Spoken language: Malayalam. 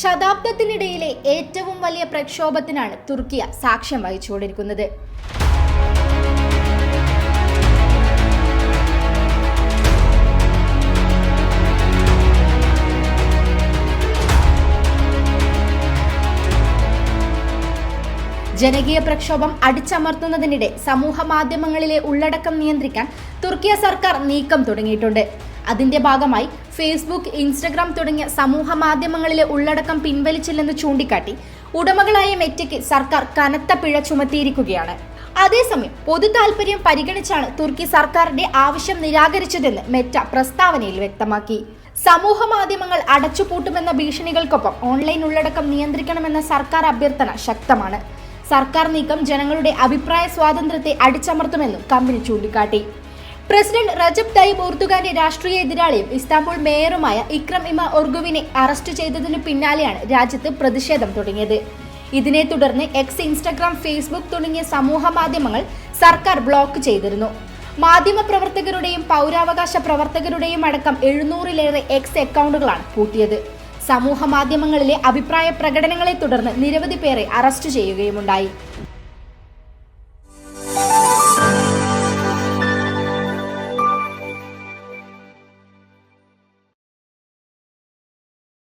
ശതാബ്ദത്തിനിടയിലെ ഏറ്റവും വലിയ പ്രക്ഷോഭത്തിനാണ് തുർക്കിയ സാക്ഷ്യം വഹിച്ചുകൊണ്ടിരിക്കുന്നത്. ജനകീയ പ്രക്ഷോഭം അടിച്ചമർത്തുന്നതിനിടെ സമൂഹ മാധ്യമങ്ങളിലെ ഉള്ളടക്കം നിയന്ത്രിക്കാൻ തുർക്കിയ സർക്കാർ നീക്കം തുടങ്ങിയിട്ടുണ്ട്. അതിന്റെ ഭാഗമായി ഫേസ്ബുക്ക് ഇൻസ്റ്റഗ്രാം തുടങ്ങിയ സമൂഹ മാധ്യമങ്ങളിലെ ഉള്ളടക്കം പിൻവലിച്ചില്ലെന്ന് ചൂണ്ടിക്കാട്ടി ഉടമകളായ മെറ്റയ്ക്ക് സർക്കാർ കനത്ത പിഴ ചുമത്തിയിരിക്കുകയാണ്. അതേസമയം പൊതു താൽപര്യം പരിഗണിച്ചാണ് തുർക്കി സർക്കാരിന്റെ ആവശ്യം നിരാകരിച്ചതെന്ന് മെറ്റ പ്രസ്താവനയിൽ വ്യക്തമാക്കി. സമൂഹ മാധ്യമങ്ങൾ അടച്ചുപൂട്ടുമെന്ന ഭീഷണികൾക്കൊപ്പം ഓൺലൈൻ ഉള്ളടക്കം നിയന്ത്രിക്കണമെന്ന സർക്കാർ അഭ്യർത്ഥന ശക്തമാണ്. സർക്കാർ നീക്കം ജനങ്ങളുടെ അഭിപ്രായ സ്വാതന്ത്ര്യത്തെ അടിച്ചമർത്തുമെന്നും കമ്പനി ചൂണ്ടിക്കാട്ടി. പ്രസിഡന്റ് റജബ് തയ്യബ് ഓർത്തുഗാന്റെ രാഷ്ട്രീയ എതിരാളിയും ഇസ്താംബുൾ മേയറുമായ ഇക്രം ഇമ ഒർഗുവിനെ അറസ്റ്റ് ചെയ്തതിനു പിന്നാലെയാണ് രാജ്യത്ത് പ്രതിഷേധം തുടങ്ങിയത്. ഇതിനെ തുടർന്ന് എക്സ് ഇൻസ്റ്റഗ്രാം ഫേസ്ബുക്ക് തുടങ്ങിയ സമൂഹ മാധ്യമങ്ങൾ സർക്കാർ ബ്ലോക്ക് ചെയ്തിരുന്നു. മാധ്യമ പ്രവർത്തകരുടെയും പൗരാവകാശ പ്രവർത്തകരുടെയും അടക്കം എഴുന്നൂറിലേറെ എക്സ് അക്കൗണ്ടുകളാണ് പൂട്ടിയത്. സമൂഹ മാധ്യമങ്ങളിലെ അഭിപ്രായ പ്രകടനങ്ങളെ തുടർന്ന് നിരവധി പേരെ അറസ്റ്റ് ചെയ്യുകയുമുണ്ടായി